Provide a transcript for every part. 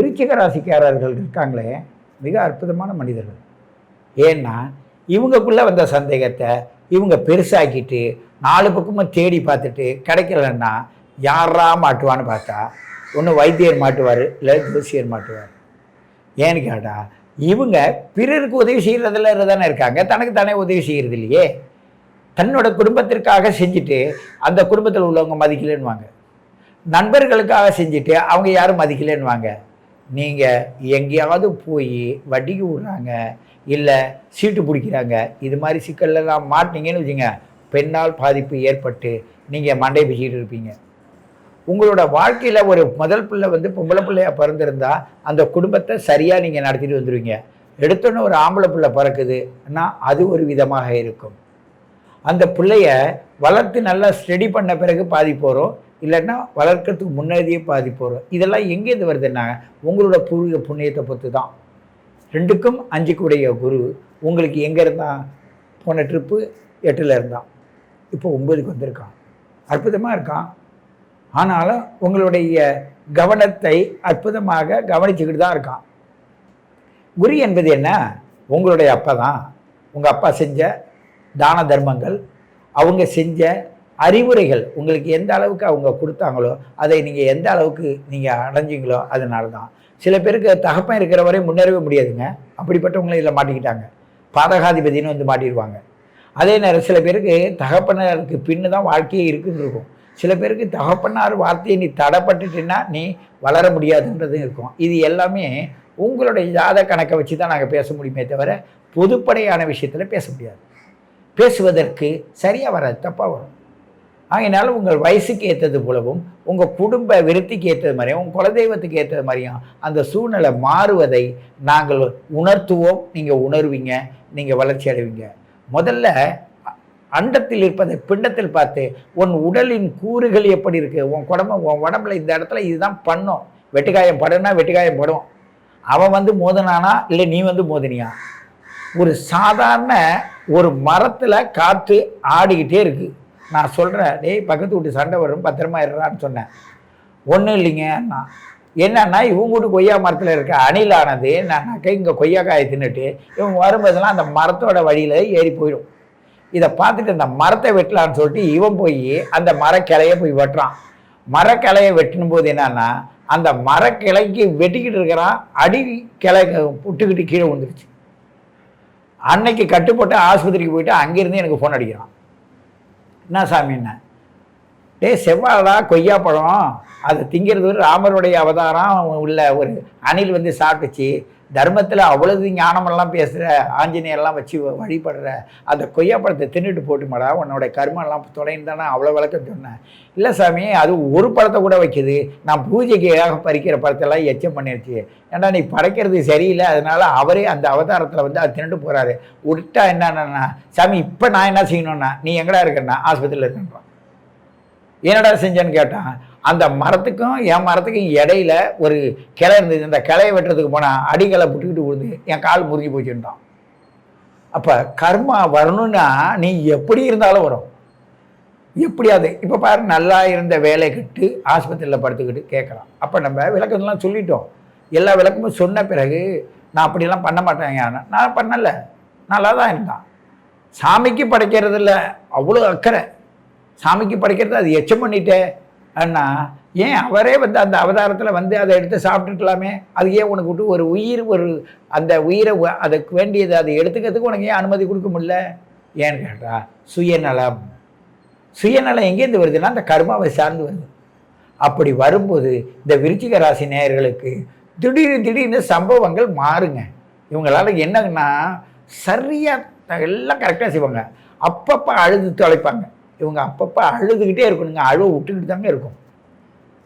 விருச்சிக ராசிக்காரர்கள் இருக்காங்களே மிக அற்புதமான மனிதர்கள். ஏன்னா இவங்கக்குள்ளே வந்த சந்தேகத்தை இவங்க பெருசாக்கிட்டு நாலு பக்கமும் தேடி பார்த்துட்டு கிடைக்கலன்னா யாரா மாட்டுவான்னு பார்த்தா ஒன்று வைத்தியர் மாட்டுவார் இல்லை ஜோசியர் மாட்டுவார். ஏன்னு கேட்டால் இவங்க பிறருக்கு உதவி செய்கிறதுல தானே இருக்காங்க தனக்கு தானே உதவி செய்கிறது இல்லையே. தன்னோட குடும்பத்திற்காக செஞ்சுட்டு அந்த குடும்பத்தில் உள்ளவங்க மதிக்கலைன்னுவாங்க. நண்பர்களுக்காக செஞ்சுட்டு அவங்க யாரும் மதிக்கலைன்னுவாங்க. நீங்கள் எங்கேயாவது போய் வட்டிக்கு விடுறாங்க இல்லை சீட்டு பிடிக்கிறாங்க இது மாதிரி சிக்கல்லாம் மாட்டினீங்கன்னு வச்சுங்க பெண்ணால் பாதிப்பு ஏற்பட்டு நீங்கள் மண்டை பிச்சுக்கிட்டு இருப்பீங்க. உங்களோட வாழ்க்கையில் ஒரு முதல் பிள்ளை வந்து பொம்பளை பிள்ளையாக பிறந்திருந்தா அந்த குடும்பத்தை சரியாக நீங்கள் நடத்திட்டு வந்துடுவீங்க எடுத்தோன்னே ஒரு ஆம்பளை பிள்ளை பிறக்குதுன்னா அது ஒரு விதமாக இருக்கும். அந்த பிள்ளைய வளர்த்து நல்லா ஸ்டடி பண்ண பிறகு பாதி போகிறோம் இல்லைன்னா வளர்க்கறதுக்கு முன்னாடியே பாதி போகிறோம் இதெல்லாம் எங்கேருந்து வருதுன்னா உங்களோட பூர்வீக புண்ணியத்தை பொறுத்து தான் ரெண்டுக்கும் அஞ்சுக்குடைய குரு உங்களுக்கு எங்கே இருந்தான்? போன ட்ரிப்பு எட்டில் இருந்தான். இப்போ ஒன்பதுக்கு வந்திருக்கான். அற்புதமாக இருக்கான். ஆனாலும் உங்களுடைய கவனத்தை அற்புதமாக கவனிச்சுக்கிட்டு தான் இருக்கான். குரு என்பது என்ன? உங்களுடைய அப்பா தான். உங்கள் அப்பா செஞ்ச தான தர்மங்கள் அவங்க செஞ்ச அறிவுரைகள் உங்களுக்கு எந்த அளவுக்கு அவங்க கொடுத்தாங்களோ அதை நீங்கள் எந்த அளவுக்கு நீங்கள் அடைஞ்சிங்களோ அதனால தான் சில பேருக்கு தகப்பன் இருக்கிற வரை முன்னேறவே முடியாதுங்க. அப்படிப்பட்டவங்களும் இதில் மாட்டிக்கிட்டாங்க. பாதகாதிபதினு வந்து மாட்டிடுவாங்க அதே நேரம் சில பேருக்கு தகப்பனருக்கு பின்னு தான் வாழ்க்கையே இருக்குன்னு இருக்கும். சில பேருக்கு தகப்பனார் வார்த்தையை நீ தடைப்பட்டுட்டுன்னா நீ வளர முடியாதுன்றதும் இருக்கும். இது எல்லாமே உங்களுடைய ஜாத கணக்கை வச்சு தான் நாங்கள் பேச முடியுமே தவிர பொதுப்படையான விஷயத்தில் பேச முடியாது. பேசுவதற்கு சரியாக வராது தப்பாக வரும். ஆகையினால உங்கள் வயசுக்கு ஏற்றது போலவும் உங்கள் குடும்ப விருத்திக்கு ஏற்றது மாதிரியும் உங்கள் குலதெய்வத்துக்கு ஏற்றது மாதிரியும் அந்த சூழ்நிலை மாறுவதை நாங்கள் உணர்த்துவோம். நீங்கள் உணர்வீங்க நீங்கள் வளர்ச்சி அடைவீங்க. முதல்ல அண்டத்தில் இருப்பதை பிண்டத்தில் பார்த்து உன் உடலின் கூறுகள் எப்படி இருக்குது உன் குடம்பு உன் உடம்புல இந்த இடத்துல இதுதான் பண்ணும். வெட்டுக்காயம் படுனா வெட்டுக்காயம் படும். அவன் வந்து மோதினானா? இல்லை நீ வந்து மோதினியா? ஒரு சாதாரண ஒரு மரத்தில் காற்று ஆடிக்கிட்டே இருக்குது நான் சொல்கிறேன் டேய் பக்கத்து வீட்டு சண்டை வரும் பத்திரமா இருறான்னு சொன்னேன். ஒன்றும் இல்லைங்க நான் என்னன்னா இவங்க வீட்டு கொய்யா மரத்தில் இருக்க அணிலானது என்னன்னாக்கா இங்கே கொய்யாக்காயை தின்னுட்டு இவங்க வரும்போதெல்லாம் அந்த மரத்தோட வழியில் ஏறி போயிடும். இதை பார்த்துட்டு அந்த மரத்தை வெட்டலான்னு சொல்லிட்டு இவன் போய் அந்த மரக்கிளைய போய் வெட்டுறான். மரக்கிளையை வெட்டினும் போது என்னன்னா அந்த மரக்கிளைக்கு வெட்டிக்கிட்டு இருக்கிறான் அடி கிளை புட்டுக்கிட்டு கீழே விழுந்துருச்சு. அன்னைக்கு கட்டுப்பட்டு ஆஸ்பத்திரிக்கு போயிட்டு அங்கேருந்து எனக்கு ஃபோன் அடிக்கிறான். என்ன சாமி என்ன டேய் செவ்வாழா கொய்யா பழம் அது திங்கிறது ஒரு ராமருடைய அவதாரம். உள்ள ஒரு அணில் வந்து சாப்பிட்டுச்சு. தர்மத்தில் அவ்வளவு ஞானமெல்லாம் பேசுகிற ஆஞ்சநேயர்லாம் வச்சு வழிபடுற அந்த கொய்யா பழத்தை தின்னுட்டு போட்டுமாடா உன்னோட கர்மெல்லாம் தொலைன்னு தானே அவ்வளோ விளக்கம் சொன்னேன் இல்லை சாமி அது ஒரு பழத்தை கூட வைக்குது. நான் பூஜைக்காக பறிக்கிற பழத்தெல்லாம் எச்சம் பண்ணிடுச்சு ஏன்டா நீ படைக்கிறது சரியில்லை. அதனால அவரே அந்த அவதாரத்தில் வந்து அது தின்னுட்டு போகிறாரு விட்டா என்னன்னா சாமி இப்போ நான் என்ன செய்யணும்னா நீ எங்கடா இருக்கேன்னா ஆஸ்பத்திரியில் இருக்கேன்றான். என்னடா செஞ்சேன்னு கேட்டான். அந்த மரத்துக்கும் என் மரத்துக்கும் இடையில ஒரு கிளை இருந்தது. அந்த கிளையை வெட்டுறதுக்கு போனால் அடிகளை புட்டுக்கிட்டு விழுந்து என் கால் முறிஞ்சு போச்சுட்டான் அப்போ கர்மா வரணும்னா நீ எப்படி இருந்தாலும் வரும். எப்படியாது இப்போ பாரு நல்லா இருந்த வேலை கட்டு ஆஸ்பத்திரியில் படுத்துக்கிட்டு கேட்கலாம் அப்போ நம்ம விளக்கம்லாம் சொல்லிட்டோம். எல்லா விளக்கமும் சொன்ன பிறகு நான் அப்படிலாம் பண்ண மாட்டேங்க நான் பண்ணலை. நல்லா தான் இருந்தான். சாமிக்கு படைக்கிறதுல அவ்வளோ அக்கறை. சாமிக்கு படைக்கிறது அது எச்சம் பண்ணிட்டேன் அண்ணா ஏன் அவரே வந்து அந்த அவதாரத்தில் வந்து அதை எடுத்து சாப்பிட்டுக்கலாமே? அது ஏன் உனக்கு விட்டு ஒரு உயிர் ஒரு அந்த உயிரை அதுக்கு வேண்டியது அதை எடுத்துக்கிறதுக்கு உனக்கு ஏன் அனுமதி கொடுக்க முடியல? ஏன்னு கேட்டா சுயநலம். சுயநலம் எங்கேருந்து வருதுன்னா அந்த கர்மாவை சார்ந்து வருது. அப்படி வரும்போது இந்த விருச்சிக ராசி நேயர்களுக்கு திடீர்னு திடீர்னு சம்பவங்கள் மாறுங்க. இவங்களால என்னன்னா சரியாக எல்லாம் கரெக்டாக செய்வாங்க. அப்பப்போ அழுது தொலைப்பாங்க இவங்க அப்பப்போ அழுதுகிட்டே இருக்கணுங்க. அழுவ விட்டுக்கிட்டு தாங்க இருக்கும்.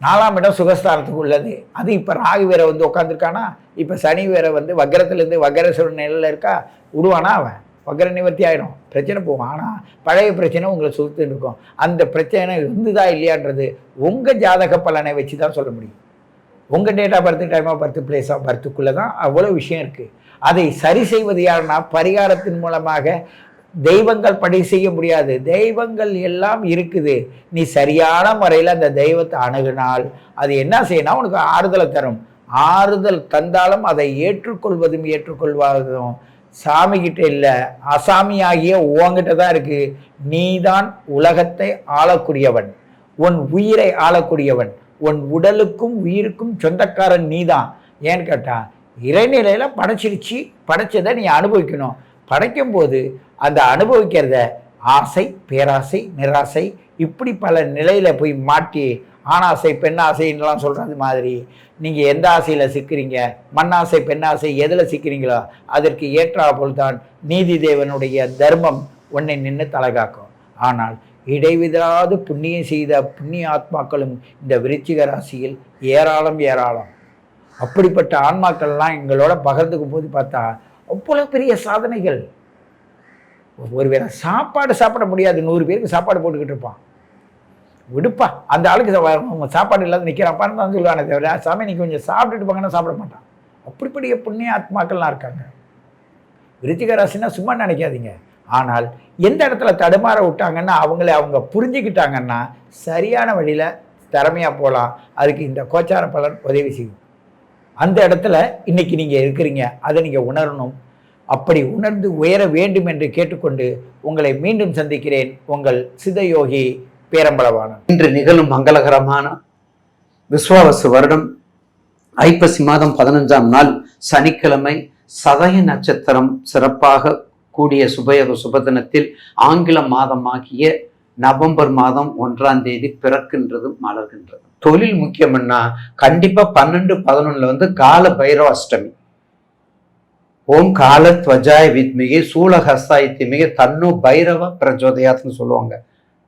நாலாம் இடம் சுகஸ்தானத்துக்கு உள்ளது. அது இப்போ ராகு வேற வந்து உட்காந்துருக்கானா இப்போ சனி வேற வந்து வக்கரத்துலேருந்து வக்கரசுர நிலையில் இருக்கா? விடுவானா அவன். வக்கர நிவர்த்தி ஆயிடும் பிரச்சனை போகும். ஆனால் பழைய பிரச்சனை உங்களை சுருத்துன்னு இருக்கும். அந்த பிரச்சனை இருந்துதா இல்லையான்றது உங்கள் ஜாதக பலனை வச்சு தான் சொல்ல முடியும். உங்கள் date of birth time of birth place of பர்த்துக்குள்ளே தான் அவ்வளோ விஷயம் இருக்குது அதை சரி செய்வது யாருன்னா பரிகாரத்தின் மூலமாக தெய்வங்கள் படி செய்ய முடியாது. தெய்வங்கள் எல்லாம் இருக்குது. நீ சரியான முறையில் அந்த தெய்வத்தை அணுகினால் அது என்ன செய்யணும் உனக்கு ஆறுதலை தரும். ஆறுதல் தந்தாலும் அதை ஏற்றுக்கொள்வதும் ஏற்றுக்கொள்வதும் சாமிகிட்ட இல்லை. அசாமியாகிய உன்கிட்ட தான் இருக்கு. நீதான் உலகத்தை ஆளக்கூடியவன். உன் உயிரை ஆளக்கூடியவன். உன் உடலுக்கும் உயிருக்கும் சொந்தக்காரன் நீதான். ஏன்னு கேட்டால் இறைநிலையில் படைச்சிருச்சு படைச்சதை நீ அனுபவிக்கணும். படைக்கும் போது அந்த அனுபவிக்கிறத ஆசை பேராசை நிராசை இப்படி பல நிலையில் போய் மாட்டி ஆணாசை பெண்ணாசைன்னெலாம் சொல்கிறது மாதிரி நீங்கள் எந்த ஆசையில் சிக்கிறீங்க? மண்ணாசை பெண்ணாசை எதில் சிக்கிறீங்களோ அதற்கு ஏற்றாப்போல் தான் நீதி தேவனுடைய தர்மம் உன்னை நின்று தலைகாக்கும் ஆனால் இடைவிடாது புண்ணியம் செய்த புண்ணிய ஆத்மாக்களும் இந்த விருச்சிக ராசியில் ஏராளம் ஏராளம். அப்படிப்பட்ட ஆன்மாக்கள்லாம் எங்களோட பகிர்ந்துக்கும் போது பார்த்தா அவ்வளோ பெரிய சாதனைகள். ஒருவேளை சாப்பாடு சாப்பிட முடியாது. நூறு பேருக்கு சாப்பாடு போட்டுக்கிட்டு இருப்பான். விடுப்பா. அந்த ஆளுக்கு சாப்பாடு இல்லாத நிற்கிறாப்பான்னு தான் சொல்லுவானே தவிர சாமி நீ கொஞ்சம் சாப்பிட்டுட்டு போங்கன்னா சாப்பிட மாட்டான். அப்படிப்படிய புண்ணிய ஆத்மாக்கள்லாம் இருக்காங்க. விருச்சிக ராசினா சும்மா நினைக்காதீங்க. ஆனால் எந்த இடத்துல தடுமாற விட்டாங்கன்னா அவங்கள அவங்க புரிஞ்சுக்கிட்டாங்கன்னா சரியான வழியில் திறமையாக போகலாம் அதுக்கு இந்த கோச்சார பலன் உதவி செய்யும். அந்த இடத்துல இன்னைக்கு நீங்கள் இருக்கிறீங்க அதை நீங்கள் உணரணும். அப்படி உணர்ந்து உயர வேண்டும் என்று கேட்டுக்கொண்டு உங்களை மீண்டும் சந்திக்கிறேன். உங்கள் சிதயோகி பேரம்பளவானன் இன்று நிகழும் மங்களகரமான விஸ்வாவசு வருடம் ஐப்பசி மாதம் பதினஞ்சாம் நாள் சனிக்கிழமை சதய நட்சத்திரம் சிறப்பாக கூடிய சுபயோக சுபதினத்தில் ஆங்கில மாதமாகிய நவம்பர் மாதம் ஒன்றாம் தேதி பிறக்கின்றதும் மலர்கின்றதும் தொழில் முக்கியம்னா கண்டிப்பா பன்னெண்டு பதினொன்னுல வந்து கால பைரவ அஷ்டமி ஓம் கால துவஜாய வித்மிகி சூலஹஸ்தாய் திமிகி தன்னு பைரவ பிரஜோதயாத்னு சொல்லுவாங்க.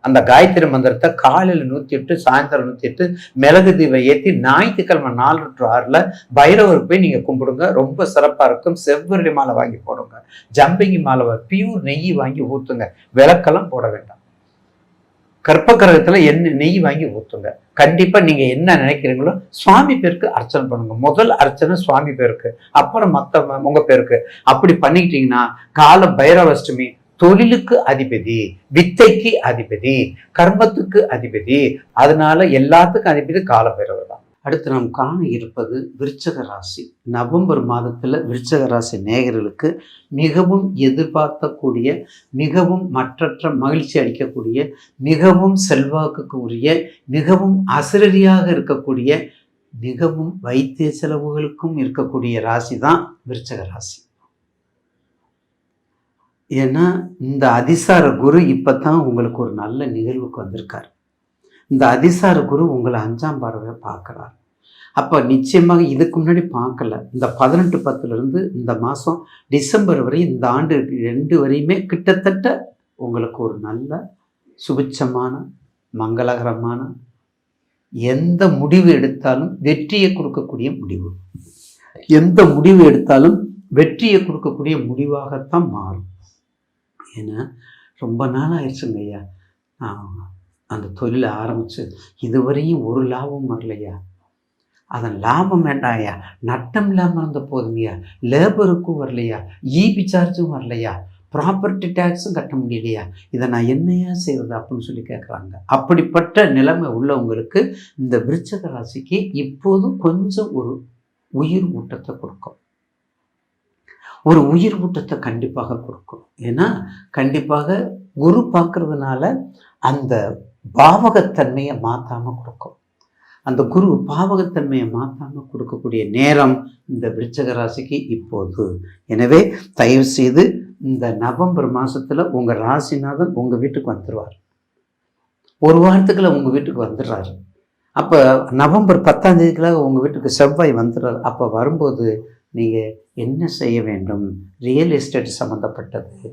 அந்த காயத்ரி மந்திரத்தை காலையில் நூற்றி எட்டு சாயந்தரம் நூற்றி எட்டு மிளகு தீபம் ஏற்றி ஞாயிற்றுக்கிழமை நாலு டு ஆறில் பைரவர் போய் நீங்கள் கும்பிடுங்க. ரொம்ப சிறப்பாக இருக்கும். செவ்வரளி மாலை வாங்கி போடுங்க. ஜம்பிங்கி மாலை பியூர் நெய் வாங்கி ஊற்றுங்க விளக்கெல்லாம் போட வேண்டாம். கற்பகிரகத்தில் என்ன நெய் வாங்கி ஊற்றுங்க கண்டிப்பாக நீங்கள் என்ன நினைக்கிறீங்களோ சுவாமி பேருக்கு அர்ச்சனை பண்ணுங்க. முதல் அர்ச்சனை சுவாமி பேருக்கு அப்புறம் மற்ற உங்கள் பேருக்கு. அப்படி பண்ணிக்கிட்டீங்கன்னா கால பைரவஷ்டமி தொழிலுக்கு அதிபதி வித்தைக்கு அதிபதி கர்மத்துக்கு அதிபதி அதனால எல்லாத்துக்கும் அதிபதி கால பைரவர் தான். அடுத்து நாம் காண இருப்பது விருச்சக ராசி. நவம்பர் மாதத்தில் விருச்சக ராசி நேயர்களுக்கு மிகவும் எதிர்பார்க்கக்கூடிய மிகவும் மற்றற்ற மகிழ்ச்சி அளிக்கக்கூடிய மிகவும் செல்வாக்குக்கு உரிய மிகவும் அசிரடியாக இருக்கக்கூடிய மிகவும் வைத்திய செலவுகளுக்கும் இருக்கக்கூடிய ராசி தான் விருச்சக ராசி. ஏன்னா இந்த அதிசார குரு இப்போ தான் உங்களுக்கு ஒரு நல்ல நிகழ்வுக்கு வந்திருக்கார். இந்த அதிசார குரு உங்களை அஞ்சாம் பார்வையை பார்க்குறார். அப்போ நிச்சயமாக இதுக்கு முன்னாடி பார்க்கல. இந்த பதினெட்டு பத்துலேருந்து இந்த மாதம் டிசம்பர் வரை இந்த ஆண்டு ரெண்டு வரையுமே கிட்டத்தட்ட உங்களுக்கு ஒரு நல்ல சுபிச்சமான மங்களகரமான எந்த முடிவு எடுத்தாலும் வெற்றியை கொடுக்கக்கூடிய முடிவு. எந்த முடிவு எடுத்தாலும் வெற்றியை கொடுக்கக்கூடிய முடிவாகத்தான் மாறும். ஏன்னா ரொம்ப நாள் ஆயிடுச்சுங்க ஐயா. நான் அந்த தொழிலை ஆரம்பித்து இதுவரையும் ஒரு லாபம் வரலையா? அதன் லாபம் வேண்டாயா நட்டம் இல்லாமல் இருந்த போதுங்கய்யா? லேபருக்கும் வரலையா? ஈபி சார்ஜும் வரலையா? ப்ராப்பர்ட்டி டேக்ஸும் கட்ட முடியலையா? இதை நான் என்னையா செய்கிறது அப்படின்னு சொல்லி கேட்குறாங்க அப்படிப்பட்ட நிலைமை உள்ளவங்களுக்கு இந்த விருச்சக ராசிக்கு இப்போதும் கொஞ்சம் ஒரு உயிர் ஊட்டத்தை கொடுக்கும். ஒரு உயிர் ஊட்டத்தை கண்டிப்பாக கொடுக்கும். ஏன்னா கண்டிப்பாக குரு பார்க்கறதுனால அந்த பாவகத்தன்மையை மாற்றாமல் கொடுக்கும். அந்த குரு பாவகத்தன்மையை மாற்றாமல் கொடுக்கக்கூடிய நேரம் இந்த விருச்சக ராசிக்கு இப்போது. எனவே தயவு செய்து இந்த நவம்பர் மாதத்தில் உங்கள் ராசிநாதன் உங்கள் வீட்டுக்கு வந்துடுவார் ஒரு வாரத்துக்குள்ள உங்கள் வீட்டுக்கு வந்துடுறாரு. அப்போ நவம்பர் பத்தாம் தேதிக்குள்ள உங்கள் வீட்டுக்கு செவ்வாய் வந்துடுறாரு. அப்போ வரும்போது நீங்கள் என்ன செய்ய வேண்டும்? ரியல் எஸ்டேட் சம்மந்தப்பட்டது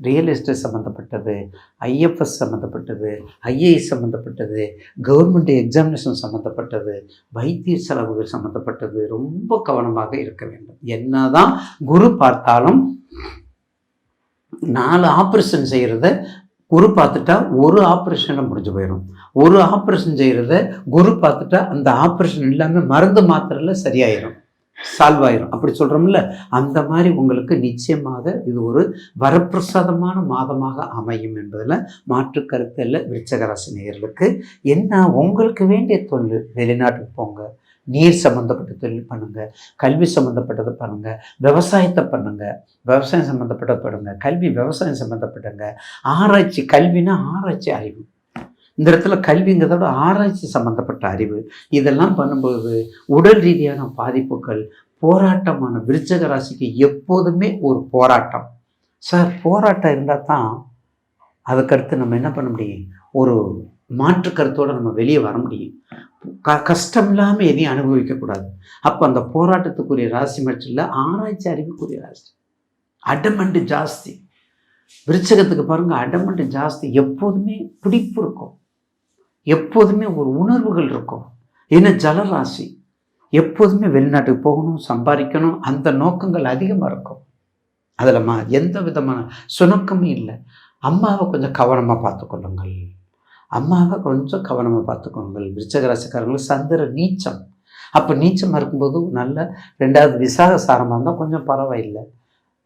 ரியல் எஸ்டேட் சம்மந்தப்பட்டது ஐஎஃப்எஸ் சம்மந்தப்பட்டது ஐஏஎஸ் சம்மந்தப்பட்டது கவர்மெண்ட் எக்ஸாமினேஷன் சம்மந்தப்பட்டது வைத்திய செலவுகள் சம்மந்தப்பட்டது ரொம்ப கவனமாக இருக்க வேண்டும். என்ன தான் குரு பார்த்தாலும் நாலு ஆப்ரேஷன் செய்கிறத குரு பார்த்துட்டா ஒரு ஆப்ரேஷனில் முடிஞ்சு போயிடும் ஒரு ஆப்ரேஷன் செய்கிறத குரு பார்த்துட்டா அந்த ஆப்ரேஷன் இல்லாமல் மருந்து மாத்திரையில் சரியாயிடும் சால்வ் ஆயிரும். அப்படி சொல்கிறோம்ல அந்த மாதிரி உங்களுக்கு நிச்சயமாக இது ஒரு வரப்பிரசாதமான மாதமாக அமையும் என்பதில் மாற்று கருத்தில் விருச்சகராசி விருச்சக நேயர்களுக்கு என்ன உங்களுக்கு வேண்டிய தொழில்? வெளிநாட்டுக்கு போங்க. நீர் சம்மந்தப்பட்ட தொழில் பண்ணுங்கள் கல்வி சம்மந்தப்பட்டதை பண்ணுங்கள் விவசாயத்தை பண்ணுங்கள் விவசாயம் சம்மந்தப்பட்டதை பண்ணுங்கள் கல்வி விவசாயம் சம்மந்தப்பட்டங்க ஆராய்ச்சி கல்வினா ஆராய்ச்சி அறிவு. இந்த இடத்துல கல்விங்கிறத விட ஆராய்ச்சி சம்மந்தப்பட்ட அறிவு இதெல்லாம் பண்ணும்போது உடல் ரீதியான பாதிப்புகள் போராட்டமான விருச்சக ராசிக்கு எப்போதுமே ஒரு போராட்டம். சார் போராட்டம் இருந்தால் தான் அதுக்கடுத்து நம்ம என்ன பண்ண முடியும்? ஒரு மாற்று கருத்தோடு நம்ம வெளியே வர முடியும். க கஷ்டம் இல்லாமல் எதையும் அனுபவிக்கக்கூடாது அப்போ அந்த போராட்டத்துக்குரிய ராசி மட்டும் இல்லை ஆராய்ச்சி அறிவுக்குரிய ராசி. அடமண்டு ஜாஸ்தி. விருச்சகத்துக்கு பாருங்கள் அடமண்டு ஜாஸ்தி எப்போதுமே பிடிப்பு இருக்கும். எப்போதுமே ஒரு உணர்வுகள் இருக்கும். ஏன்னா ஜலராசி? எப்போதுமே வெளிநாட்டுக்கு போகணும் சம்பாதிக்கணும் அந்த நோக்கங்கள் அதிகமாக இருக்கும். அதில் மா எந்த விதமான சுணக்கமும் இல்லை. அம்மாவை கொஞ்சம் கவனமாக பார்த்துக்கொள்ளுங்கள். அம்மாவை கொஞ்சம் கவனமாக பார்த்துக்கொள்ளுங்கள். விருச்சகராசிக்காரங்களுக்கு சந்திர நீச்சம். அப்போ நீச்சமாக இருக்கும்போது நல்ல ரெண்டாவது விசாக சாரமாக இருந்தால் கொஞ்சம் பரவாயில்லை.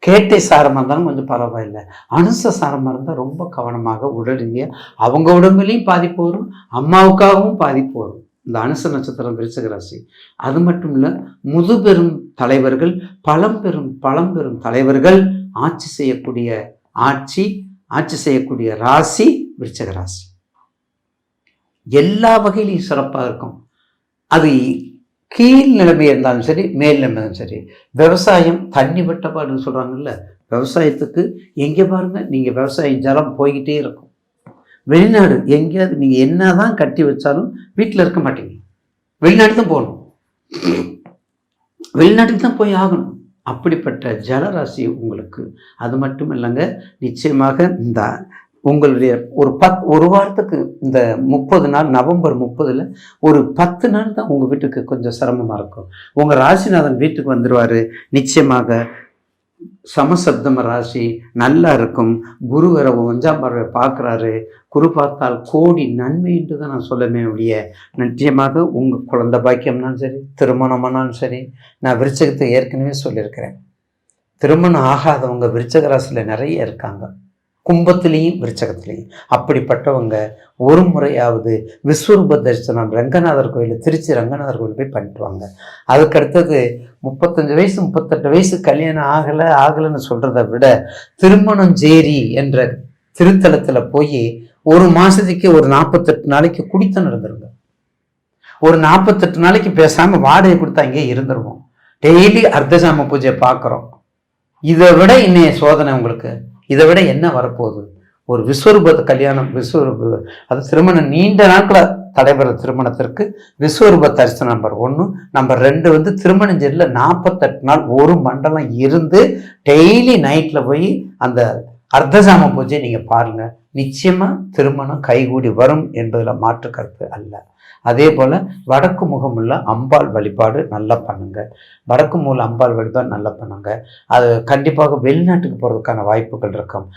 கேட்டை சாரமாக இருந்தாலும் கொஞ்சம் பரவாயில்லை. அனுச சாரமாக இருந்தால் ரொம்ப கவனமாக உடல் ரீதியாக அவங்க உடம்புலையும் பாதிப்பு வரும் அம்மாவுக்காகவும் பாதிப்பு வரும். இந்த அனுச நட்சத்திரம் விருச்சக ராசி. அது மட்டும் இல்லை முதுபெரும் தலைவர்கள் பழம்பெரும் பழம்பெரும் தலைவர்கள் ஆட்சி செய்யக்கூடிய ஆட்சி ஆட்சி செய்யக்கூடிய ராசி விருச்சக ராசி. எல்லா வகையிலையும் சிறப்பாக இருக்கும். அது கீழ் நிலைமை இருந்தாலும் சரி மேல் நிலைமை இருந்தாலும் சரி விவசாயம் தண்ணி வெட்டப்பாடுன்னு சொல்கிறாங்கல்ல விவசாயத்துக்கு எங்கே பாருங்கள் நீங்கள் விவசாயம் ஜலம் போய்கிட்டே இருக்கும். வெளிநாடு எங்கேயாவது நீங்கள் என்ன தான் கட்டி வச்சாலும் வீட்டில் இருக்க மாட்டீங்க. வெளிநாடு தான் போகணும். வெளிநாட்டுக்கு தான் போய் ஆகணும். அப்படிப்பட்ட ஜலராசி உங்களுக்கு. அது மட்டும் இல்லைங்க நிச்சயமாக இந்த உங்களுடைய ஒரு பத் ஒரு வாரத்துக்கு இந்த முப்பது நாள் நவம்பர் முப்பதில் ஒரு பத்து நாள் தான் உங்கள் வீட்டுக்கு கொஞ்சம் சிரமமாக இருக்கும். உங்கள் ராசிநாதன் வீட்டுக்கு வந்துடுவார் நிச்சயமாக சமசப்தம ராசி நல்லா இருக்கும். குரு வர ஒஞ்சாம் பார்வை பார்க்குறாரு. குரு பார்த்தால் கோடி நன்மை என்று தான் நான் சொல்லமே ஒழிய நிச்சயமாக உங்கள் குழந்தை பாக்கியம்னாலும் சரி திருமணமானாலும் சரி நான் விருச்சகத்தை ஏற்கனவே சொல்லியிருக்கிறேன். திருமணம் ஆகாதவங்க விருச்சக ராசியில் நிறைய இருக்காங்க. கும்பத்திலையும் விருச்சகத்திலையும். அப்படிப்பட்டவங்க ஒரு முறையாவது விஸ்வரூப தரிசனம் ரங்கநாதர் கோயில் திருச்சி ரங்கநாதர் கோயில் போய் பண்ணிட்டு வாங்க. அதுக்கு அடுத்தது முப்பத்தஞ்சு வயசு முப்பத்தெட்டு வயசு கல்யாணம் ஆகலை ஆகலைன்னு சொல்கிறத விட திருமணம் ஜேரி என்ற திருத்தலத்தில் போய் ஒரு மாதத்துக்கு ஒரு நாற்பத்தெட்டு நாளைக்கு குடித்தம் நடந்துருங்க ஒரு நாற்பத்தெட்டு நாளைக்கு பேசாமல் வாடகை கொடுத்தா இங்கே இருந்துருவோம். டெய்லி அர்த்தசாம பூஜை பார்க்குறோம். இதை விட இன்னைய சோதனை உங்களுக்கு. இதை விட என்ன வரப்போகுது? ஒரு விஸ்வரூப கல்யாணம் விஸ்வரூப அது திருமணம் நீண்ட நாட்களில் தடைபெற திருமணத்திற்கு விஸ்வரூப தரிசனம் நம்பர் ஒன்று நம்பர் ரெண்டு வந்து திருமணஞ்சேரியில் நாற்பத்தெட்டு நாள் ஒரு மண்டலம் இருந்து டெய்லி நைட்டில் போய் அந்த அர்த்தசாம பூஜை நீங்கள் பாருங்கள் நிச்சயமாக திருமணம் கைகூடி வரும் என்பதில் மாற்று கருத்து அல்ல. அதே போல் வடக்கு முகமுள்ள அம்பாள் வழிபாடு நல்லா பண்ணுங்க. வடக்கு மூல அம்பாள் வழிபாடு நல்லா பண்ணுங்க. அது கண்டிப்பாக வெளிநாட்டுக்கு போகிறதுக்கான வாய்ப்புகள் இருக்கும்.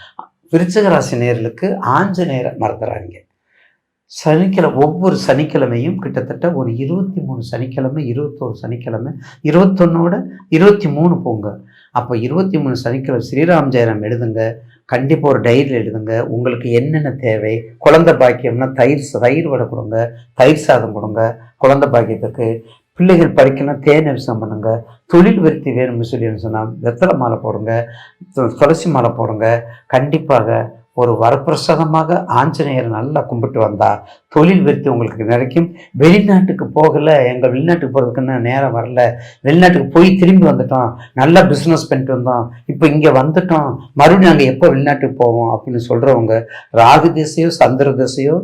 விருச்சிக ராசி நேர்களுக்கு ஆஞ்சநேயரை மறந்துடுறாங்க சனிக்கிழமை ஒவ்வொரு சனிக்கிழமையும் கிட்டத்தட்ட ஒரு இருபத்தி மூணு சனிக்கிழமை இருபத்தோரு சனிக்கிழமை இருபத்தொன்னோட இருபத்தி மூணு போங்க. அப்போ இருபத்தி மூணு சனிக்கிழமை ஸ்ரீராம் ஜெயராம் எழுதுங்க. கண்டிப்பாக ஒரு டைரியில் எழுதுங்க. உங்களுக்கு என்னென்ன தேவை? குழந்தை பாக்கியம்னா தயிர் தயிர் வடை கொடுங்க. தயிர் சாதம் கொடுங்க. குழந்தை பாக்கியத்துக்கு. பிள்ளைகள் படிக்கணும்னா தேன் அபிஷேகம் பண்ணுங்க. தொழில் விருத்தி வேணும்னு சொல்லி சொன்னால் வெத்தலை மாலை போடுங்க. துளசி மாலை போடுங்க. கண்டிப்பாக ஒரு வரப்பிரசாதமாக ஆஞ்சநேயர் நல்லா கும்பிட்டு வந்தா தொழில் விருத்தி உங்களுக்கு கிடைக்கும். வெளிநாட்டுக்கு போகலை எங்கள் வெளிநாட்டுக்கு போகிறதுக்குன்னு நேரம் வரல. வெளிநாட்டுக்கு போய் திரும்பி வந்துட்டோம். நல்லா பிஸ்னஸ் பண்ணிட்டு வந்தோம். இப்போ இங்கே வந்துட்டோம். மறுபடியும் நாங்கள் எப்போ வெளிநாட்டுக்கு போவோம் அப்படின்னு சொல்கிறவங்க ராகு திசையோ சந்திர திசையோ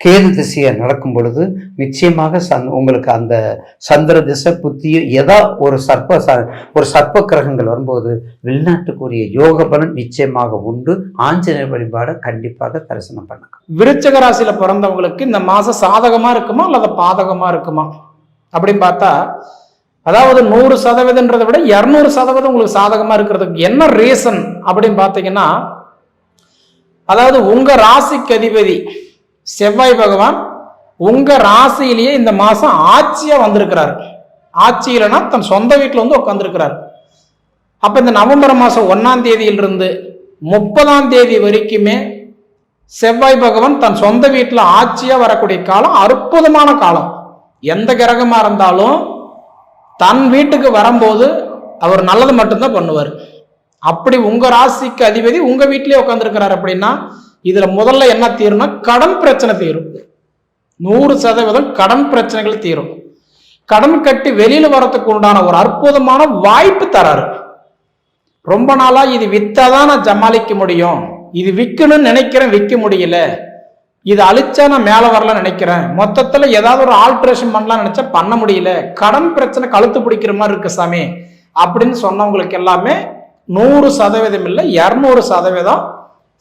கேது திசையை நடக்கும் பொழுது நிச்சயமாக சந் உங்களுக்கு அந்த சந்திர திசை புத்தியோ ஏதோ ஒரு சர்ப்ப ச ஒரு சர்ப்ப கிரகங்கள் வரும்போது வெளிநாட்டுக்குரிய யோக பலன் நிச்சயமாக உண்டு. ஆஞ்சநேயர் வழிபாடை கண்டிப்பாக தரிசனம் பண்ணுங்க விருச்சக ராசியில பிறந்தவங்களுக்கு இந்த மாசம் சாதகமா இருக்குமா அல்லது பாதகமா இருக்குமா? அப்படின்னு பார்த்தா அதாவது நூறு சதவீதன்றதை விட இரநூறு சதவீதம் உங்களுக்கு சாதகமா இருக்கிறதுக்கு என்ன ரீசன் அப்படின்னு பார்த்தீங்கன்னா அதாவது உங்க ராசிக்கு அதிபதி செவ்வாய் பகவான் உங்க ராசியிலேயே இந்த மாசம் ஆட்சியா வந்திருக்கிறார். ஆட்சியிலனா தன் சொந்த வீட்டில் வந்து உட்காந்துருக்கிறார் அப்ப இந்த நவம்பர் மாசம் ஒன்னாம் தேதியிலிருந்து முப்பதாம் தேதி வரைக்குமே செவ்வாய் பகவான் தன் சொந்த வீட்டில் ஆட்சியா வரக்கூடிய காலம் அற்புதமான காலம். எந்த கிரகமா இருந்தாலும் தன் வீட்டுக்கு வரும்போது அவர் நல்லது மட்டும்தான் பண்ணுவார். அப்படி உங்க ராசிக்கு அதிபதி உங்க வீட்டிலேயே உட்காந்துருக்கிறார் அப்படின்னா இதுல முதல்ல என்ன தீரும்னா கடன் பிரச்சனை தீரும். நூறு சதவீதம் கடன் பிரச்சனைகள் தீரும். கடன் கட்டி வெளியில வரத்துக்கு உண்டான ஒரு அற்புதமான வாய்ப்பு தராரு. ரொம்ப நாளா இது வித்தாதான் நான் சமாளிக்க முடியும். இது விற்கணும்னு நினைக்கிறேன் விற்க முடியல. இது அழிச்சா நான் மேல வரலாம் நினைக்கிறேன். மொத்தத்துல ஏதாவது ஒரு ஆல்ட்ரேஷன் பண்ணலாம் நினைச்சா பண்ண முடியல. கடன் பிரச்சனை கழுத்து பிடிக்கிற மாதிரி இருக்கு சாமி. அப்படின்னு சொன்னவங்களுக்கு எல்லாமே நூறு சதவீதம் இல்லை இரநூறு சதவீதம்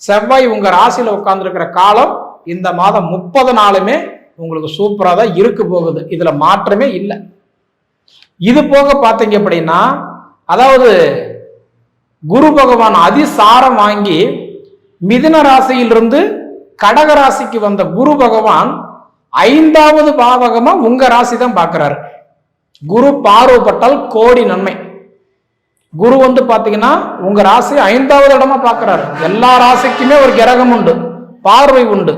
செவ்வாய் உங்க ராசியில உட்கார்ந்துருக்கிற காலம் இந்த மாதம் முப்பது நாளுமே உங்களுக்கு சூப்பரா தான் இருக்க போகுது. இதுல மாற்றமே இல்லை. இது போக பார்த்தீங்க அப்படின்னா அதாவது குரு பகவான் அதிசாரம் வாங்கி மிதுன ராசியிலிருந்து கடக ராசிக்கு வந்த குரு பகவான் ஐந்தாவது பாவகமா உங்க ராசி தான் பார்க்கிறாரு. குரு பார்வப்பட்டால் கோடி நன்மை. குரு வந்து பார்த்தீங்கன்னா உங்க ராசி ஐந்தாவது இடமா பார்க்குறாரு எல்லா ராசிக்குமே ஒரு கிரகம் உண்டு. பார்வை உண்டு.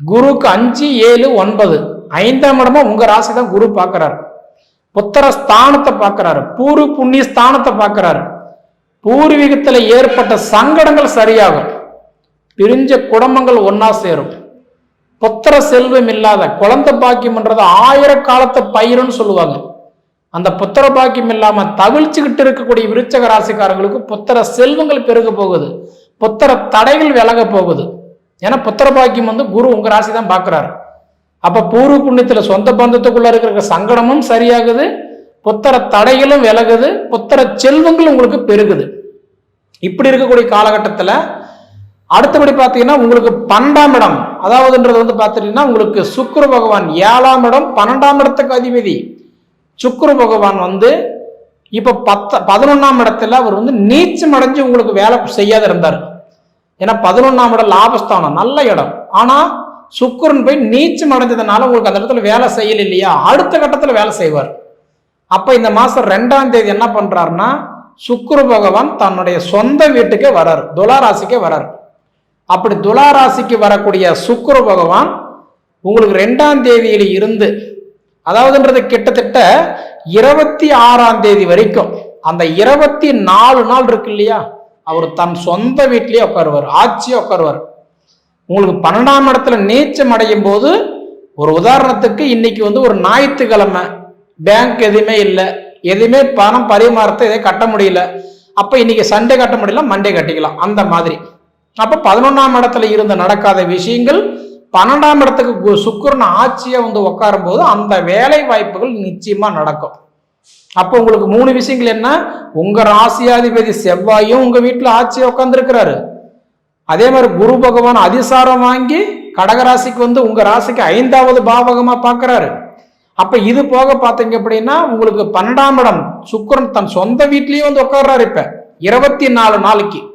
குருக்கு அஞ்சு ஏழு ஒன்பது. ஐந்தாம் இடமா உங்க ராசி தான் குரு பார்க்குறாரு புத்திர ஸ்தானத்தை பார்க்குறாரு பூர்வ புண்ணிய ஸ்தானத்தை பார்க்குறாரு பூர்வீகத்தில் ஏற்பட்ட சங்கடங்கள் சரியாகும். பிரிஞ்ச குடும்பங்கள் ஒன்றா சேரும். புத்திர செல்வம் இல்லாத குழந்தை பாக்கியம்ன்றது ஆயிர பயிருன்னு சொல்லுவாங்க. அந்த புத்திர பாக்கியம் இல்லாம தவிழ்ச்சிக்கிட்டு இருக்கக்கூடிய விருச்சக ராசிக்காரங்களுக்கு புத்திர செல்வங்கள் பெருக போகுது. புத்திர தடைகள் விலக போகுது. ஏன்னா புத்திர பாக்கியம் வந்து குரு உங்க ராசி தான் பார்க்குறாரு அப்ப பூர்வ புண்ணியத்துல சொந்த பந்தத்துக்குள்ள இருக்கிற சங்கடமும் சரியாகுது. புத்திர தடைகளும் விலகுது. புத்திர செல்வங்கள் உங்களுக்கு பெருகுது. இப்படி இருக்கக்கூடிய காலகட்டத்தில் அடுத்தபடி பார்த்தீங்கன்னா உங்களுக்கு பன்னெண்டாம் இடம். அதாவதுன்றது வந்து பார்த்துட்டீங்கன்னா உங்களுக்கு சுக்கர பகவான் ஏழாம் இடம் பன்னெண்டாம் இடத்துக்கு அதிபதி. சுக்கிர பகவான் வந்து இப்போ பத்த பதினொன்றாம் இடத்துல அவர் வந்து நீச்சம் அடைஞ்சு உங்களுக்கு வேலை செய்யாத இருந்தார். ஏன்னா பதினொன்றாம் இடம் லாபஸ்தானம் நல்ல இடம். ஆனால் சுக்கிரன் போய் நீச்சம் அடைஞ்சதுனால உங்களுக்கு அந்த இடத்துல வேலை செய்யல இல்லையா? அடுத்த கட்டத்தில் வேலை செய்வார். அப்போ இந்த மாதம் ரெண்டாம் தேதி என்ன பண்ணுறாருன்னா சுக்கிர பகவான் தன்னுடைய சொந்த வீட்டுக்கே வரார் துளாராசிக்கே வரார். அப்படி துளாராசிக்கு வரக்கூடிய சுக்கிர பகவான் உங்களுக்கு ரெண்டாம் தேதியில் இருந்து அதாவதுன்றது கிட்டத்தட்ட இருபத்தி ஆறாம் தேதி வரைக்கும். அந்த இருபத்தி நாலு நாள் இருக்கு இல்லையா? அவர் தன் சொந்த வீட்டிலேயே உட்காருவார் ஆட்சியே உட்காருவார். உங்களுக்கு பன்னெண்டாம் இடத்துல நீச்சம் அடையும் போது ஒரு உதாரணத்துக்கு இன்னைக்கு வந்து ஒரு ஞாயிற்றுக்கிழமை. பேங்க் எதுவுமே இல்லை. எதுவுமே பணம் பரிமாறத்தை எதையும் கட்ட முடியல. அப்போ இன்னைக்கு சண்டே கட்ட முடியல மண்டே கட்டிக்கலாம். அந்த மாதிரி. அப்போ பதினொன்றாம் இடத்துல இருந்து நடக்காத விஷயங்கள் பன்னெண்டாம் இடத்துக்கு கு- ஆட்சியை வந்து உட்காரும் போது அந்த வேலை வாய்ப்புகள் நிச்சயமா நடக்கும். அப்போ உங்களுக்கு மூணு விஷயங்கள் என்ன? உங்க ராசியாதிபதி செவ்வாயும் உங்க வீட்டில் ஆட்சியை உட்காந்துருக்கிறாரு அதே மாதிரி குரு பகவான் அதிசாரம் வாங்கி கடகராசிக்கு வந்து உங்க ராசிக்கு ஐந்தாவது பாவகமா பார்க்கறாரு அப்ப இது போக பார்த்தீங்க அப்படின்னா உங்களுக்கு பன்னெண்டாம் இடம் சுக்கரன் தன் சொந்த வீட்லேயும் வந்து உட்கார்றாரு இப்ப. இருபத்தி நாலு நாளைக்கு.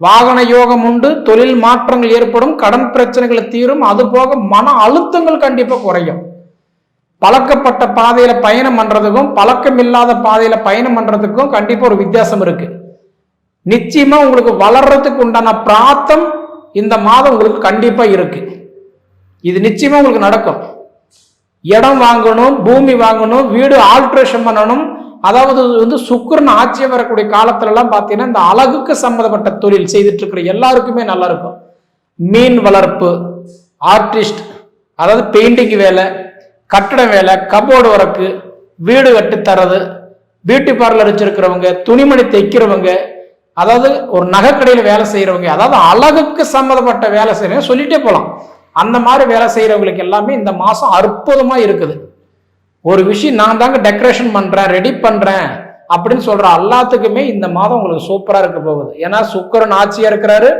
வாகன யோகம் உண்டு தொழில் மாற்றங்கள் ஏற்படும் கடன் பிரச்சனைகளை தீரும் அது போக மன அழுத்தங்கள் கண்டிப்பாக குறையும். பழக்கப்பட்ட பாதையில பயணம் பண்றதுக்கும் பழக்கம் இல்லாத பாதையில பயணம் பண்றதுக்கும் கண்டிப்பா ஒரு வித்தியாசம் இருக்கு. நிச்சயமா உங்களுக்கு வளர்றதுக்கு உண்டான பிராத்தம் இந்த மாதம் உங்களுக்கு கண்டிப்பா இருக்கு. இது நிச்சயமா உங்களுக்கு நடக்கும். இடம் வாங்கணும் பூமி வாங்கணும் வீடு ஆல்ட்ரேஷன் பண்ணணும் அதாவது வந்து சுக்கரன் ஆட்சியம் வரக்கூடிய காலத்துலலாம் பார்த்தீங்கன்னா இந்த அழகுக்கு சம்மந்தப்பட்ட தொழில் செய்துட்டு இருக்கிற எல்லாருக்குமே நல்லா இருக்கும் மீன் வளர்ப்பு ஆர்டிஸ்ட் அதாவது பெயிண்டிங் வேலை கட்டட வேலை கபோர்டு ஒர்க்கு வீடு கட்டி தரது பியூட்டி பார்லர் வச்சிருக்கிறவங்க துணிமணி தைக்கிறவங்க அதாவது ஒரு நகைக்கடையில் வேலை செய்கிறவங்க அதாவது அழகுக்கு சம்மந்தப்பட்ட வேலை செய்கிறவங்க சொல்லிட்டே போகலாம் அந்த மாதிரி வேலை செய்கிறவங்களுக்கு எல்லாமே இந்த மாதம் அற்புதமாக இருக்குது. ஒரு விஷயம் நான் தாங்க டெக்கரேஷன் பண்ணுறேன் ரெடி பண்ணுறேன் அப்படின்னு சொல்கிற எல்லாத்துக்குமே இந்த மாதம் உங்களுக்கு சூப்பராக இருக்க போகுது. ஏன்னா சுக்கரன் ஆட்சியாக இருக்கிறாரு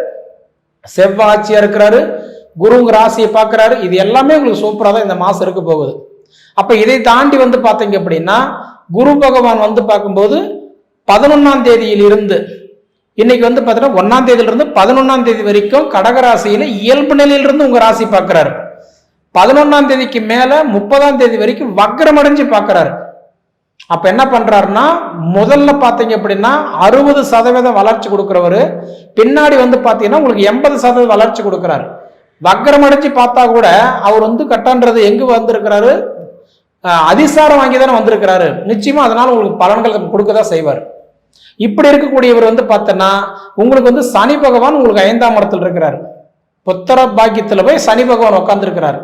செவ்வாய் ஆட்சியாக இருக்கிறாரு குருங்க ராசியை பார்க்குறாரு. இது எல்லாமே உங்களுக்கு சூப்பராக தான் இந்த மாதம் இருக்க போகுது. அப்போ இதை தாண்டி வந்து பார்த்தீங்க அப்படின்னா குரு பகவான் வந்து பார்க்கும்போது பதினொன்னாம் தேதியிலிருந்து இன்னைக்கு வந்து பார்த்தீங்கன்னா ஒன்னாம் தேதியிலிருந்து பதினொன்னாம் தேதி வரைக்கும் கடகராசியில இயல்பு நிலையிலிருந்து உங்க ராசி பார்க்கிறாரு. பதினொன்னாம் தேதிக்கு மேல முப்பதாம் தேதி வரைக்கும் வக்ரம் அடைஞ்சு பார்க்கறாரு. அப்ப என்ன பண்றாருன்னா முதல்ல பாத்தீங்க அப்படின்னா அறுபது சதவீதம் வளர்ச்சி கொடுக்குறவரு பின்னாடி வந்து பாத்தீங்கன்னா உங்களுக்கு எண்பது சதவீதம் வளர்ச்சி கொடுக்குறாரு. வக்ரம் அடைஞ்சு பார்த்தா கூட அவர் வந்து கட்டன்றது எங்க வந்திருக்கிறாரு? அதிசாரம் வாங்கி தானே வந்திருக்கிறாரு. நிச்சயமா அதனால உங்களுக்கு பலன்கள் கொடுக்க தான் செய்வார். இப்படி இருக்கக்கூடியவர் வந்து பார்த்தோன்னா உங்களுக்கு வந்து சனி பகவான் உங்களுக்கு ஐந்தாம் இடத்துல இருக்கிறாரு. புத்திர பாக்கியத்தில் போய் சனி பகவான் உட்காந்துருக்கிறார்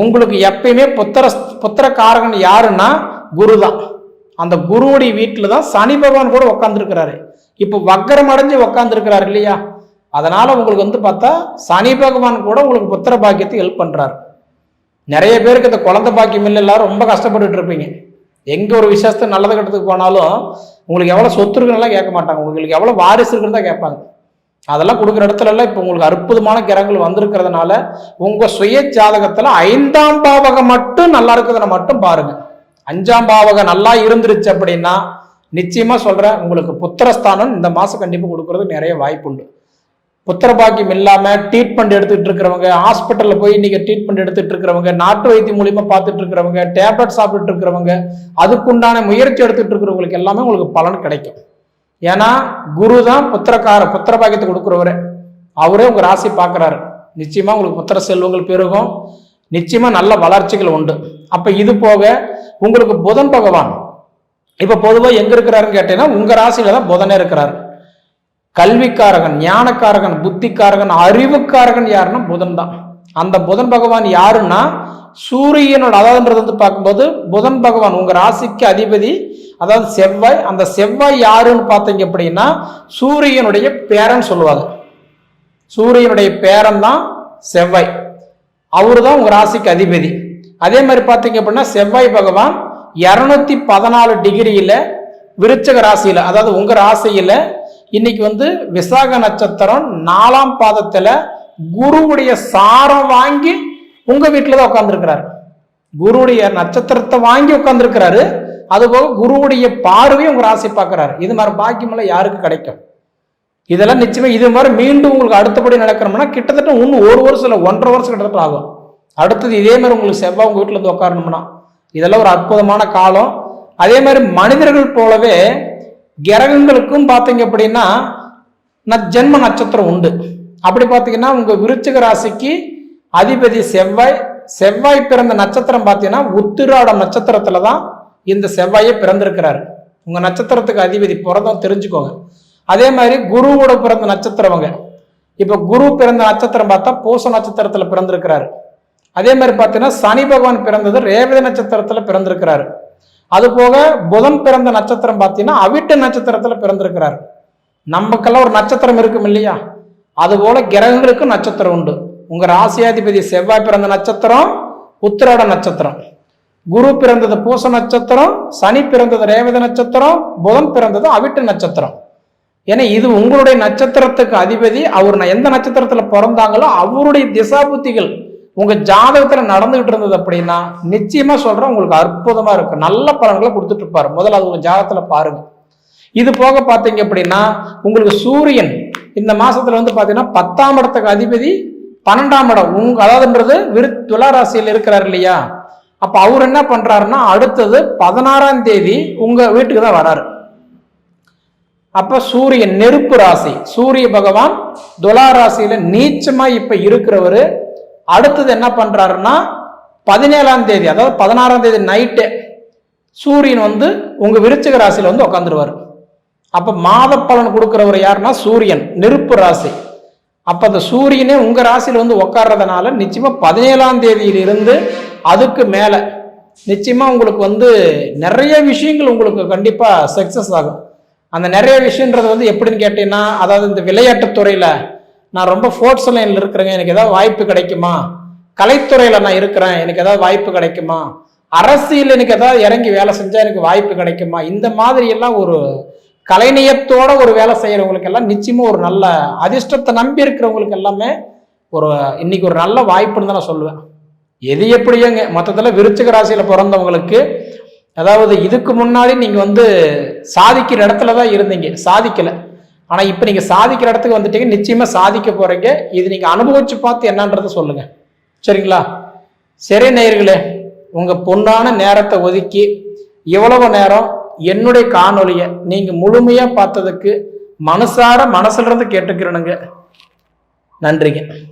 உங்களுக்கு எப்பயுமே புத்திர புத்திர காரகன் யாருன்னா குரு தான் அந்த குருவுடைய வீட்டில் தான் சனி பகவான் கூட உட்காந்துருக்கிறாரு இப்போ வக்கரம் அடைஞ்சு உட்காந்துருக்கிறாரு இல்லையா? அதனால உங்களுக்கு வந்து பார்த்தா சனி பகவான் கூட உங்களுக்கு புத்திர பாக்கியத்தை ஹெல்ப் பண்ணுறாரு நிறைய பேருக்கு இந்த குழந்தை பாக்கியம் இல்லை எல்லாரும் ரொம்ப கஷ்டப்பட்டுட்டு இருப்பீங்க. எங்கே ஒரு விசேஷத்தை நல்லது கட்டத்துக்கு போனாலும் உங்களுக்கு எவ்வளோ சொத்து இருக்குன்னு கேட்க மாட்டாங்க. உங்களுக்கு எவ்வளோ வாரிசு இருக்குன்னு தான் கேட்பாங்க. அதெல்லாம் கொடுக்குற இடத்துல எல்லாம் இப்போ உங்களுக்கு அற்புதமான கிரகங்கள் வந்திருக்கிறதுனால உங்கள் சுய ஜாதகத்தில் ஐந்தாம் பாவகம் மட்டும் நல்லா இருக்கிறத மட்டும் பாருங்க. அஞ்சாம் பாவகம் நல்லா இருந்துருச்சு அப்படின்னா நிச்சயமாக சொல்கிறேன் உங்களுக்கு புத்திரஸ்தானம் இந்த மாதம் கண்டிப்பாக கொடுக்கறதுக்கு நிறைய வாய்ப்பு உண்டு புத்திர பாக்கியம் இல்லாமல் ட்ரீட்மெண்ட் எடுத்துட்டு இருக்கிறவங்க ஹாஸ்பிட்டலில் போய் இன்றைக்கி ட்ரீட்மெண்ட் எடுத்துட்டு இருக்கிறவங்க நாட்டு வைத்தியம் மூலிமா பார்த்துட்டு இருக்கிறவங்க டேப்லெட் சாப்பிட்டுட்டு இருக்கிறவங்க அதுக்குண்டான முயற்சி எடுத்துகிட்டு இருக்கிறவங்களுக்கு எல்லாமே உங்களுக்கு பலன் கிடைக்கும். ஏன்னா குரு தான் புத்திரக்கார புத்திர பாக்கியத்தை கொடுக்குறவரு. அவரே உங்கள் ராசி பார்க்கறாரு. நிச்சயமாக உங்களுக்கு புத்திர செல்வங்கள் பெருகும். நிச்சயமாக நல்ல வளர்ச்சிகள் உண்டு. அப்போ இது போக உங்களுக்கு புதன் பகவான். இப்போ பொதுவாக எங்கே இருக்கிறாருன்னு கேட்டீங்கன்னா உங்கள் ராசியில தான் புதனே இருக்கிறார். கல்விக்காரகன் ஞானக்காரகன் புத்திக்காரகன் அறிவுக்காரகன் யாருன்னா புதன் தான். அந்த புதன் பகவான் யாருன்னா சூரியனோட அதாவதுன்றது வந்து பார்க்கும்போது புதன் பகவான் உங்கள் ராசிக்கு அதிபதி அதாவது செவ்வாய் அந்த செவ்வாய் யாருன்னு பார்த்தீங்க அப்படின்னா சூரியனுடைய பேரன் சொல்லுவாங்க. சூரியனுடைய பேரன் தான் செவ்வாய். அவரு தான் உங்கள் ராசிக்கு அதிபதி. அதே மாதிரி பார்த்தீங்க அப்படின்னா செவ்வாய் பகவான் இரநூத்தி பதினாலு டிகிரியில் விருச்சக ராசியில் அதாவது உங்கள் ராசியில் இன்னைக்கு வந்து விசாக நட்சத்திரம் நாலாம் பாதத்தில் குருவுடைய சாரம் வாங்கி உங்க வீட்டில் தான் உட்காந்துருக்கிறாரு குருவுடைய நட்சத்திரத்தை வாங்கி உட்காந்துருக்கிறாரு அதுபோக குருவுடைய பார்வையும் உங்க ராசி பார்க்குறாரு. இது மாதிரி பாக்கியமெல்லாம் யாருக்கு கிடைக்கும்? இதெல்லாம் நிச்சயமா இது மாதிரி மீண்டும் உங்களுக்கு அடுத்தபடி நடக்கணும்னா கிட்டத்தட்ட இன்னும் ஒரு வருஷம் இல்லை ஒன்றரை வருஷம் கிட்டத்தட்ட ஆகும். அடுத்தது இதே மாதிரி உங்களுக்கு செவ்வாய் உங்க வீட்டில் வந்து உட்காரணும்னா இதெல்லாம் ஒரு அற்புதமான காலம். அதே மாதிரி மனிதர்கள் போலவே கிரகங்களுக்கும் பார்த்தீங்க அப்படின்னா ந- ஜென்ம நட்சத்திரம் உண்டு. அப்படி பார்த்தீங்கன்னா உங்க விருச்சிக ராசிக்கு அதிபதி செவ்வாய் செவ்வாய் பிறந்த நட்சத்திரம் பார்த்தீங்கன்னா உத்திராடம் நட்சத்திரத்துல தான் இந்த செவ்வாயே பிறந்திருக்கிறாரு. உங்க நட்சத்திரத்துக்கு அதிபதி பிறந்தோம் தெரிஞ்சுக்கோங்க. அதே மாதிரி குருவோட பிறந்த நட்சத்திரவங்க. இப்போ குரு பிறந்த நட்சத்திரம் பார்த்தா பூச நட்சத்திரத்துல பிறந்திருக்கிறாரு. அதே மாதிரி பார்த்தீங்கன்னா சனி பகவான் பிறந்தது ரேவதி நட்சத்திரத்துல பிறந்திருக்கிறாரு. அது போக புதன் பிறந்த நட்சத்திரம் பார்த்தீங்கன்னா அவிட்ட நட்சத்திரத்துல பிறந்திருக்கிறாரு. நமக்கெல்லாம் ஒரு நட்சத்திரம் இருக்கும் இல்லையா? அதுபோல கிரகங்களுக்கும் நட்சத்திரம் உண்டு. உங்க ராசியாதிபதி செவ்வாய் பிறந்த நட்சத்திரம் உத்திராட நட்சத்திரம். குரு பிறந்தது பூச நட்சத்திரம் சனி பிறந்தது ரேவத நட்சத்திரம் புதன் பிறந்தது அவிட்டு நட்சத்திரம். ஏன்னா இது உங்களுடைய நட்சத்திரத்துக்கு அதிபதி. அவர் எந்த நட்சத்திரத்துல பிறந்தாங்களோ அவருடைய திசாபுத்திகள். உங்க ஜாதகத்துல நடந்துகிட்டு இருந்தது அப்படின்னா நிச்சயமா சொல்றேன் உங்களுக்கு அற்புதமா இருக்கும். நல்ல பலன்களை கொடுத்துட்டு இருப்பாரு. முதல்ல அது உங்க ஜாதகத்துல பாருங்க. இது போக பார்த்தீங்க அப்படின்னா உங்களுக்கு சூரியன் இந்த மாசத்துல வந்து பாத்தீங்கன்னா பத்தாம் இடத்துக்கு அதிபதி பன்னெண்டாம் இடம். உங்க அதாவதுன்றது விரு துளாராசியில் இருக்கிறார் இல்லையா? அப்ப அவர் என்ன பண்றாருன்னா அடுத்தது பதினாறாம் தேதி உங்க வீட்டுக்கு தான் வராரு. அப்ப சூரியன் நெருப்பு ராசி. சூரிய பகவான் துலா ராசியில நீச்சமா இப்ப இருக்கிறவரு. அடுத்தது என்ன பண்றாருன்னா பதினேழாம் தேதி அதாவது பதினாறாம் தேதி நைட்டு சூரியன் வந்து உங்க விருச்சிக ராசியில வந்து உட்காந்துருவாரு அப்ப மாத பலன் கொடுக்கிறவர் யாருன்னா சூரியன் நெருப்பு ராசி. அப்ப அந்த சூரியனே உங்க ராசியில வந்து உட்கார்றதுனால நிச்சயமா பதினேழாம் தேதியிலிருந்து அதுக்கு மேல நிச்சயமா உங்களுக்கு வந்து நிறைய விஷயங்கள் உங்களுக்கு கண்டிப்பா சக்சஸ் ஆகும். அந்த நிறைய விஷயன்றது வந்து எப்படின்னு கேட்டீங்கன்னா அதாவது இந்த விளையாட்டுத் துறையில நான் ரொம்ப ஃபோர்ட்ஸ் லைன்ல இருக்கிறேங்க எனக்கு ஏதாவது வாய்ப்பு கிடைக்குமா? கலைத்துறையில நான் இருக்கிறேன் எனக்கு ஏதாவது வாய்ப்பு கிடைக்குமா? அரசியல் எனக்கு ஏதாவது இறங்கி வேலை செஞ்சா எனக்கு வாய்ப்பு கிடைக்குமா? இந்த மாதிரி எல்லாம் ஒரு கலைநயத்தோட ஒரு வேலை செய்யறவங்களுக்கு எல்லாம் நிச்சயமா ஒரு நல்ல அதிர்ஷ்டத்தை நம்பி இருக்கிறவங்களுக்கு எல்லாமே ஒரு இன்னைக்கு ஒரு நல்ல வாய்ப்புன்னு தான் நான் சொல்லுவேன். எது எப்படியோங்க மொத்தத்தில் விருச்சிக ராசியில பிறந்தவங்களுக்கு அதாவது இதுக்கு முன்னாடி நீங்க வந்து சாதிக்கிற இடத்துல தான் இருந்தீங்க சாதிக்கல. ஆனா இப்ப நீங்க சாதிக்கிற இடத்துக்கு வந்துட்டீங்க நிச்சயமா சாதிக்க போறீங்க. இது நீங்க அனுபவிச்சு பார்த்து என்னன்றதை சொல்லுங்க. சரிங்களா? சரி நேயர்களே உங்க பொண்ணான நேரத்தை ஒதுக்கி இவ்வளவு நேரம் என்னுடைய காணொலியை நீங்க முழுமையா பார்த்ததுக்கு மனசார மனசுலருந்து கேட்டுக்கிறனுங்க. நன்றிங்க.